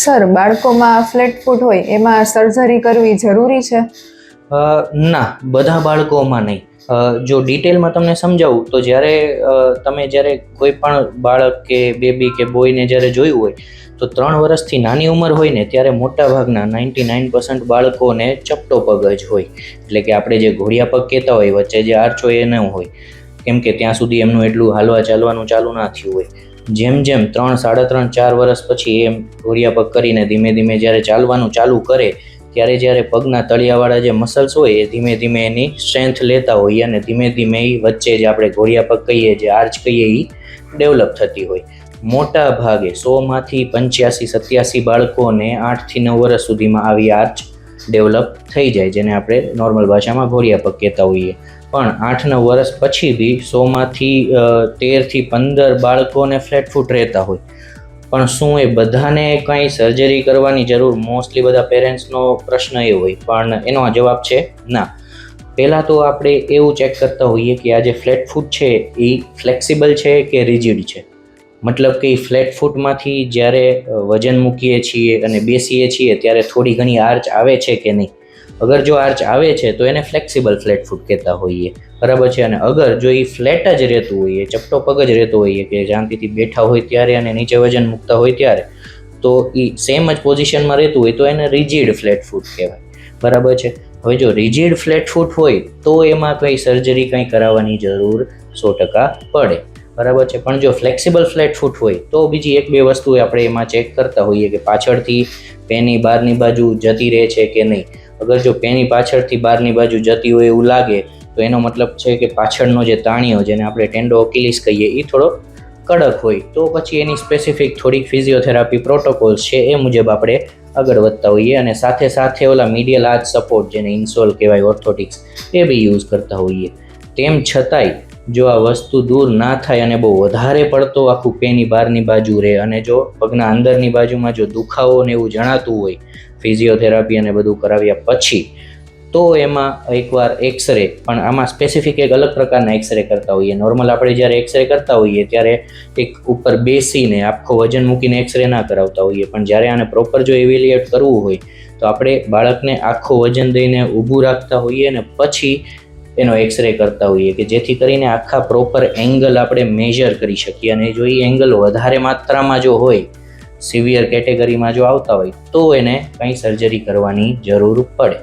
Sir બાળકોમાં flat ફૂટ હોય, એમાં સર્જરી કરવી જરૂરી છે? ના, બધા બાળકોમાં નહીં. જો ડિટેલમાં તમને સમજાવું, તો જ્યારે તમે જ્યારે કોઈ પણ બાળક કે બેબી કે બોયને જ્યારે જોયું હોય, તો ત્રણ વર્ષથી નાની ઉંમર હોય ને, ત્યારે મોટાભાગના નાઇન્ટી નાઇન પર્સન્ટ બાળકોને ચપટો પગ જ હોય. એટલે કે આપણે જે ઘોડિયા પગ કહેતા હોય, વચ્ચે જે આર્ચ એ ન હોય. કેમ કે ત્યાં સુધી એમનું એટલું હાલવા ચાલવાનું ચાલુ ના થયું હોય. જેમ જેમ ત્રણ, સાડા ત્રણ, ચાર વર્ષ પછી એમ ઘોડિયા પગ કરીને ધીમે ધીમે જ્યારે ચાલવાનું ચાલુ કરે, ત્યારે જ્યારે પગના તળિયાવાળા જે મસલ્સ હોય એ ધીમે ધીમે એની સ્ટ્રેન્થ લેતા હોઈએ અને ધીમે ધીમે એ વચ્ચે જે આપણે ઘોડિયા પગ કહીએ, જે આર્ચ કહીએ એ ડેવલપ થતી હોય. મોટા ભાગે સોમાંથી પંચ્યાસી, સત્યાસી બાળકોને આઠથી નવ વર્ષ સુધીમાં આવી આર્ચ ડેવલપ થઈ જાય, જેને આપણે નોર્મલ ભાષામાં ઘોડિયા પગ કહેતા હોઈએ. પણ આઠ નવ વર્ષ પછી બી સોમાંથી તેરથી પંદર બાળકોને ફ્લેટ ફૂટ રહેતા હોય. પણ શું એ બધાને કાંઈ સર્જરી કરવાની જરૂર? મોસ્ટલી બધા પેરેન્ટ્સનો પ્રશ્ન એ હોય. પણ એનો જવાબ છે ના. પહેલાં તો આપણે એવું ચેક કરતા હોઈએ કે આ જે ફ્લેટ ફૂટ છે, એ ફ્લેક્સિબલ છે કે રિજિડ છે? મતલબ કે એ ફ્લેટ ફૂટમાંથી જ્યારે વજન મૂકીએ છીએ અને બેસીએ છીએ ત્યારે થોડી ઘણી આર્ચ આવે છે કે નહીં? અગર જો આર્ચ આવે છે તો એને ફ્લેક્સિબલ ફ્લેટ ફૂટ કહેતા હોઈએ. બરાબર છે? અને અગર જો એ ફ્લેટ જ રહેતું હોઈએ, ચપટો પગ જ રહેતો હોઈએ કે શાંતિથી બેઠા હોય ત્યારે અને નીચે વજન મૂકતા હોય ત્યારે, તો એ સેમ જ પોઝિશનમાં રહેતું હોય તો એને રિજિડ ફ્લેટ ફૂટ કહેવાય. બરાબર છે? હવે જો રિજિડ ફ્લેટ ફૂટ હોય તો એમાં કંઈ સર્જરી કંઈ કરાવવાની જરૂર સો ટકા પડે. બરાબર છે. પણ જો ફ્લેક્સિબલ ફ્લેટ ફૂટ હોય, તો બીજી એક બે વસ્તુ આપણે એમાં ચેક કરતા હોઈએ કે પાછળથી પેની બહારની બાજુ જતી રહે છે કે નહીં. અગર જો પેની પાછળથી બહારની બાજુ જતી હોય એવું લાગે, તો એનો મતલબ છે કે પાછળનો જે તાણિયો જેને આપણે ટેન્ડો ઓકિલિસ કહીએ એ થોડો કડક હોય. તો પછી એની સ્પેસિફિક થોડીક ફિઝિયોથેરાપી પ્રોટોકોલ્સ છે એ મુજબ આપણે આગળ વધતા હોઈએ અને સાથે સાથે ઓલા મીડિયલ આર્ચ સપોર્ટ જેને ઇન્સોલ કહેવાય ઓર્થોટિક્સ એ બી યુઝ કરતા હોઈએ. તેમ છતાંય જો આ વસ્તુ દૂર ના થાય અને બહુ વધારે પડતો આખું પેની બહારની બાજુ રહે અને જો પગના અંદરની બાજુમાં જો દુખાવો ને એવું જણાતું હોય, ફિઝિયોથેરાપી અને બધું કરાવ્યા પછી, તો એમાં એકવાર એક્સરે, પણ આમાં સ્પેસિફિક એક અલગ પ્રકારના એક્સરે કરતા હોઈએ. નોર્મલ આપણે જ્યારે એક્સરે કરતા હોઈએ, ત્યારે એક ઉપર બેસીને આખો વજન મૂકીને એક્સરે ના કરાવતા હોઈએ. પણ જ્યારે આને પ્રોપર જો ઇવેલ્યુએટ કરવું હોય, તો આપણે બાળકને આખો વજન દઈને ઊભું રાખતા હોઈએ અને પછી એનો એક્સરે કરતા હોઈએ કે જેથી કરીને આખા પ્રોપર એંગલ આપણે મેજર કરી શકીએ. અને જો એ એંગલ વધારે માત્રામાં જો હોય સિવિયર કેટેગરીમાં જો આવતા હોય, તો એને કંઈ સર્જરી કરવાની જરૂર પડે.